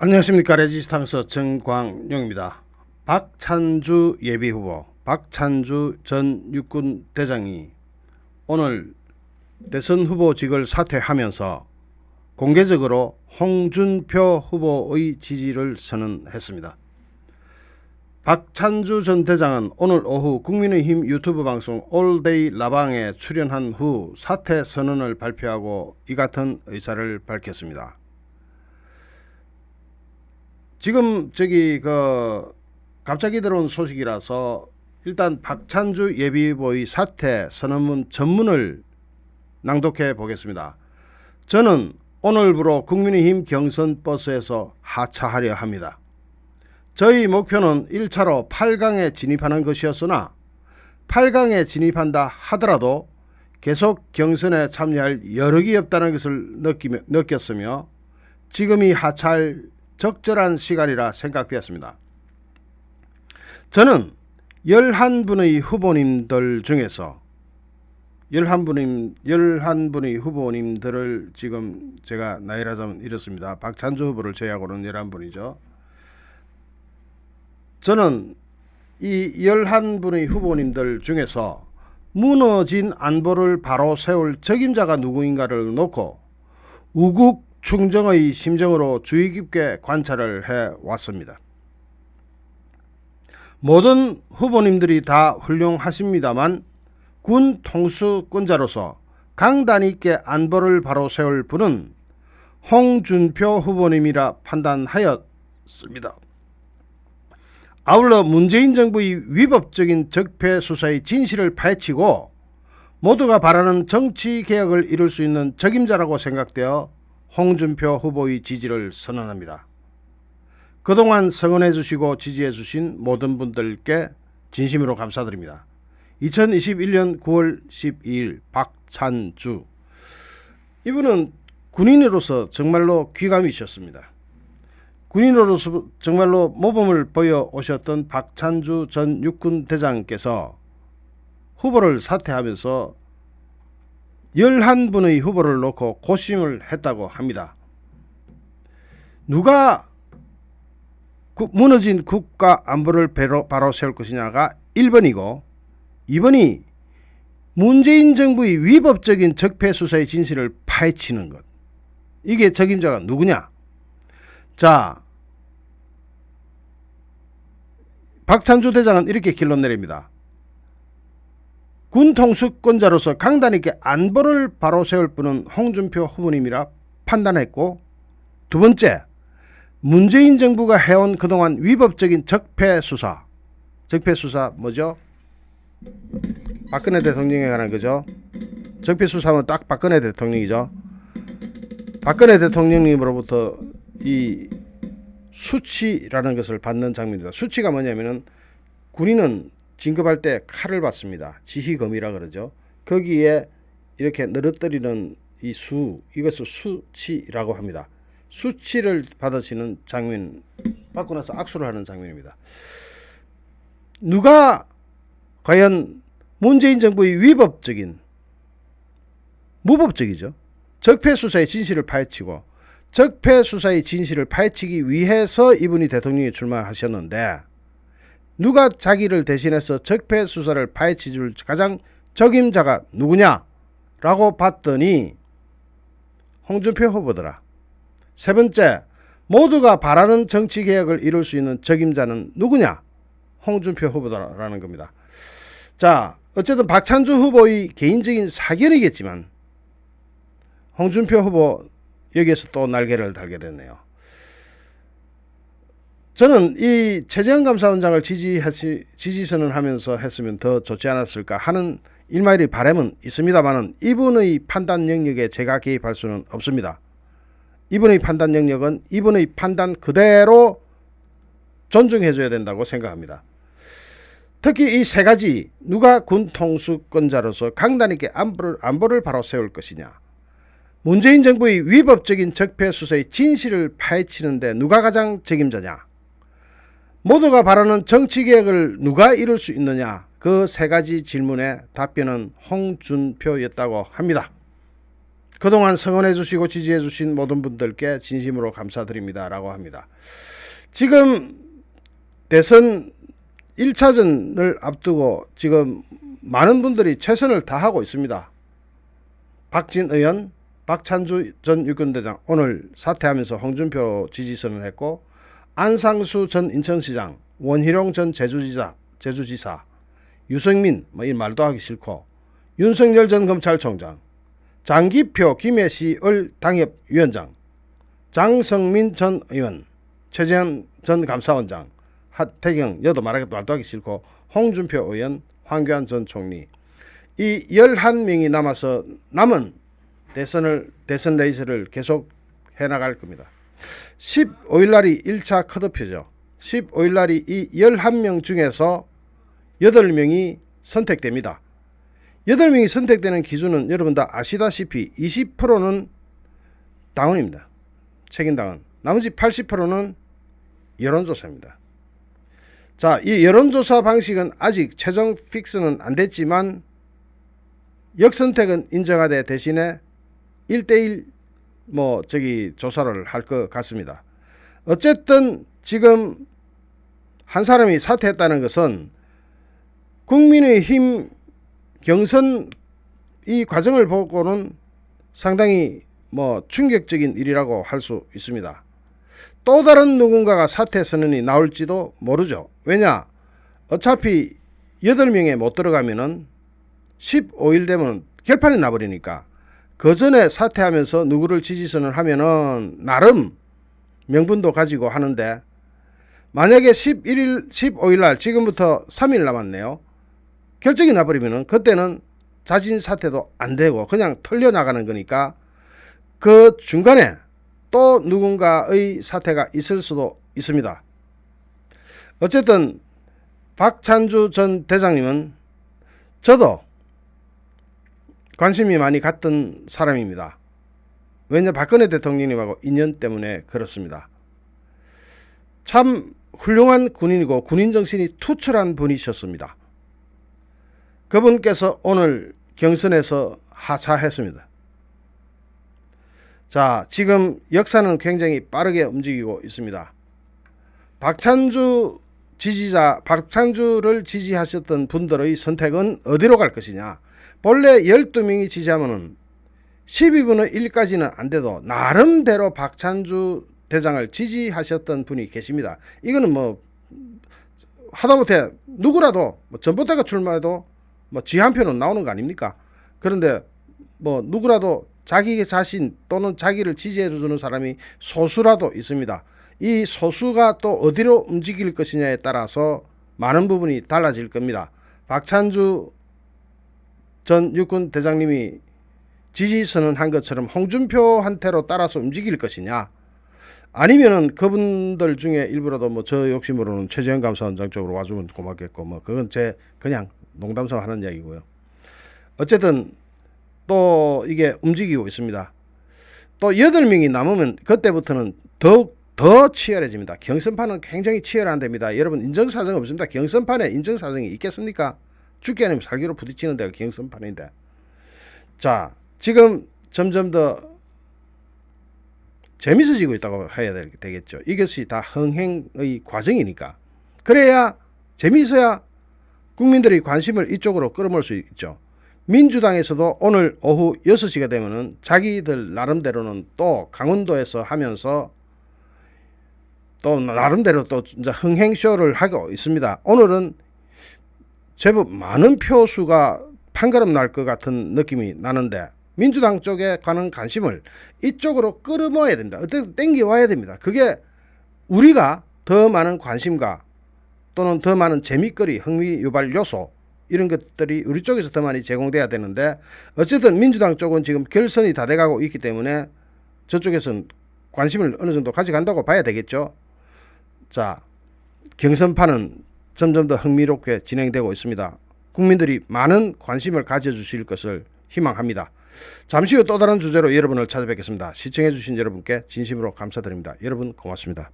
안녕하십니까 레지스탕스 정광용입니다. 박찬주 예비후보 박찬주 전 육군 대장이 오늘 대선 후보직을 사퇴하면서 공개적으로 홍준표 후보의 지지를 선언했습니다. 박찬주 전 대장은 오늘 오후 국민의힘 유튜브 방송 올데이 라방에 출연한 후 사퇴 선언을 발표하고 이 같은 의사를 밝혔습니다. 지금 저기 그 갑자기 들어온 소식이라서 일단 박찬주 예비후보의 사퇴 선언문 전문을 낭독해 보겠습니다. 저는 오늘부로 국민의힘 경선 버스에서 하차하려 합니다. 저희 목표는 1차로 8강에 진입하는 것이었으나 8강에 진입한다 하더라도 계속 경선에 참여할 여력이 없다는 것을 느끼며, 느꼈으며 지금이 하차할 적절한 시간이라 생각되었습니다. 저는 11분의 후보님들 중에서 11분의, 11분의 후보님들을 지금 제가 나이라자면 이렇습니다. 박찬주 후보를 제외하고는 11분이죠. 저는 이 11분의 후보님들 중에서 무너진 안보를 바로 세울 적임자가 누구인가를 놓고 우국 충정의 심정으로 주의 깊게 관찰을 해 왔습니다. 모든 후보님들이 다 훌륭하십니다만 군 통수권자로서 강단 있게 안보를 바로 세울 분은 홍준표 후보님이라 판단하였습니다. 아울러 문재인 정부의 위법적인 적폐 수사의 진실을 파헤치고 모두가 바라는 정치 개혁을 이룰 수 있는 적임자라고 생각되어 홍준표 후보의 지지를 선언합니다. 그동안 성원해 주시고 지지해 주신 모든 분들께 진심으로 감사드립니다. 2021년 9월 12일 박찬주 이분은 군인으로서 정말로 귀감이셨습니다. 군인으로서 정말로 모범을 보여 오셨던 박찬주 전 육군 대장께서 후보를 사퇴하면서 11분의 후보를 놓고 고심을 했다고 합니다. 누가 구- 무너진 국가 안보를 바로, 세울 것이냐가 1번이고 2번이 문재인 정부의 위법적인 적폐 수사의 진실을 파헤치는 것. 이게 적임자가 누구냐? 자, 박찬주 대장은 이렇게 결론 내립니다. 군 통수권자로서 강단 있게 안보를 바로 세울 분은 홍준표 후보님이라 판단했고 두 번째 문재인 정부가 해온 그동안 위법적인 적폐 수사 적폐 수사 뭐죠? 박근혜 대통령에 관한 거죠. 적폐 수사는 딱 박근혜 대통령이죠. 박근혜 대통령님으로부터 이 수치라는 것을 받는 장면입니다. 수치가 뭐냐면은 군인은 진급할 때 칼을 받습니다. 지휘검이라 그러죠. 거기에 이렇게 늘어뜨리는 이 수, 이것을 수치라고 합니다. 수치를 받으시는 장면, 받고 나서 악수를 하는 장면입니다. 누가 과연 문재인 정부의 위법적인, 무법적이죠. 적폐 수사의 진실을 파헤치고 적폐 수사의 진실을 파헤치기 위해서 이분이 대통령에 출마하셨는데 누가 자기를 대신해서 적폐 수사를 파헤치 줄 가장 적임자가 누구냐 라고 봤더니 홍준표 후보더라. 세 번째, 모두가 바라는 정치 개혁을 이룰 수 있는 적임자는 누구냐? 홍준표 후보다라는 겁니다. 자, 어쨌든 박찬주 후보의 개인적인 사견이겠지만 홍준표 후보 여기에서 또 날개를 달게 됐네요. 저는 이 최재형 감사원장을 지지하시, 지지선언 하면서 했으면 더 좋지 않았을까 하는 일마일의 바람은 있습니다만은 이분의 판단 영역에 제가 개입할 수는 없습니다. 이분의 판단 영역은 이분의 판단 그대로 존중해줘야 된다고 생각합니다. 특히 이 세 가지 누가 군 통수권자로서 강단 있게 안보를, 안보를 바로 세울 것이냐 문재인 정부의 위법적인 적폐 수사의 진실을 파헤치는데 누가 가장 책임자냐 모두가 바라는 정치 개혁을 누가 이룰 수 있느냐 그 세 가지 질문의 답변은 홍준표였다고 합니다. 그동안 성원해 주시고 지지해 주신 모든 분들께 진심으로 감사드립니다 라고 합니다. 지금 대선 1차전을 앞두고 지금 많은 분들이 최선을 다하고 있습니다. 박진 의원, 박찬주 전 유권대장 오늘 사퇴하면서 홍준표 지지선을 했고 안상수 전 인천시장, 원희룡 전 제주지사, 제주지사, 유승민 뭐 이 말도 하기 싫고 윤석열 전 검찰총장, 장기표 김해시을 당협위원장, 장성민 전 의원, 최재현 전 감사원장, 하태경 여도 말하기도 말도 하기 싫고 홍준표 의원, 황교안 전 총리 이 11명이 남아서 남은 대선을 대선 레이스를 계속 해 나갈 겁니다. 15일 날이 1차 컷오프죠. 15일 날이 이 11명 중에서 8명이 선택됩니다. 8명이 선택되는 기준은 여러분 다 아시다시피 20%는 당원입니다. 책임당원. 나머지 80%는 여론조사입니다. 자, 이 여론조사 방식은 아직 최종 픽스는 안 됐지만 역선택은 인정하되 대신에 1대1 뭐 저기 조사를 할 것 같습니다. 어쨌든 지금 한 사람이 사퇴했다는 것은 국민의힘 경선 이 과정을 보고는 상당히 뭐 충격적인 일이라고 할 수 있습니다. 또 다른 누군가가 사퇴 선언이 나올지도 모르죠. 왜냐? 어차피 8명에 못 들어가면은 15일 되면 결판이 나버리니까 그 전에 사퇴하면서 누구를 지지선을 하면은 나름 명분도 가지고 하는데 만약에 11일, 15일 날 지금부터 3일 남았네요. 결정이 나버리면은 그때는 자진 사퇴도 안 되고 그냥 털려 나가는 거니까 그 중간에 또 누군가의 사퇴가 있을 수도 있습니다. 어쨌든 박찬주 전 대장님은 저도 관심이 많이 갔던 사람입니다. 왜냐 박근혜 대통령님하고 인연 때문에 그렇습니다. 참 훌륭한 군인이고 군인 정신이 투철한 분이셨습니다. 그분께서 오늘 경선에서 하차했습니다. 자, 지금 역사는 굉장히 빠르게 움직이고 있습니다. 박찬주 지지자, 박찬주를 지지하셨던 분들의 선택은 어디로 갈 것이냐? 본래 12명이 지지하면은 12분의 1까지는 안 돼도 나름대로 박찬주 대장을 지지하셨던 분이 계십니다. 이거는 뭐 하다못해 누구라도 뭐 전보다가 출마해도 뭐 지 한 표는 나오는 거 아닙니까? 그런데 뭐 누구라도 자기 자신 또는 자기를 지지해 주는 사람이 소수라도 있습니다. 이 소수가 또 어디로 움직일 것이냐에 따라서 많은 부분이 달라질 겁니다. 박찬주 전 육군 대장님이 지지 선언한 것처럼 홍준표한테로 따라서 움직일 것이냐 아니면은 그분들 중에 일부라도 뭐 저 욕심으로는 최재형 감사원장 쪽으로 와주면 고맙겠고 뭐 그건 제 그냥 농담삼아 하는 이야기고요. 어쨌든 또 이게 움직이고 있습니다. 또 여덟 명이 남으면 그때부터는 더욱 더 치열해집니다. 경선판은 굉장히 치열한 데입니다. 여러분 인정사정 없습니다. 경선판에 인정사정이 있겠습니까? 죽기 아니면 살기로 부딪히는 데가 경선판인데. 자, 지금 점점 더 재밌어지고 있다고 해야 되겠죠. 이것이 다 흥행의 과정이니까. 그래야 재미있어야 국민들의 관심을 이쪽으로 끌어모을 수 있죠. 민주당에서도 오늘 오후 6시가 되면은 자기들 나름대로는 또 강원도에서 하면서 또 나름대로 또 흥행쇼를 하고 있습니다. 오늘은 제법 많은 표수가 판가름 날 것 같은 느낌이 나는데 민주당 쪽에 가는 관심을 이쪽으로 끌어모아야 된다. 어떻게 땡겨 와야 됩니다. 그게 우리가 더 많은 관심과 또는 더 많은 재미거리, 흥미 유발 요소 이런 것들이 우리 쪽에서 더 많이 제공돼야 되는데 어쨌든 민주당 쪽은 지금 결선이 다 돼가고 있기 때문에 저쪽에서는 관심을 어느 정도 가져간다고 봐야 되겠죠. 자, 경선판은 점점 더 흥미롭게 진행되고 있습니다. 국민들이 많은 관심을 가져주실 것을 희망합니다. 잠시 후 또 다른 주제로 여러분을 찾아뵙겠습니다. 시청해주신 여러분께 진심으로 감사드립니다. 여러분 고맙습니다.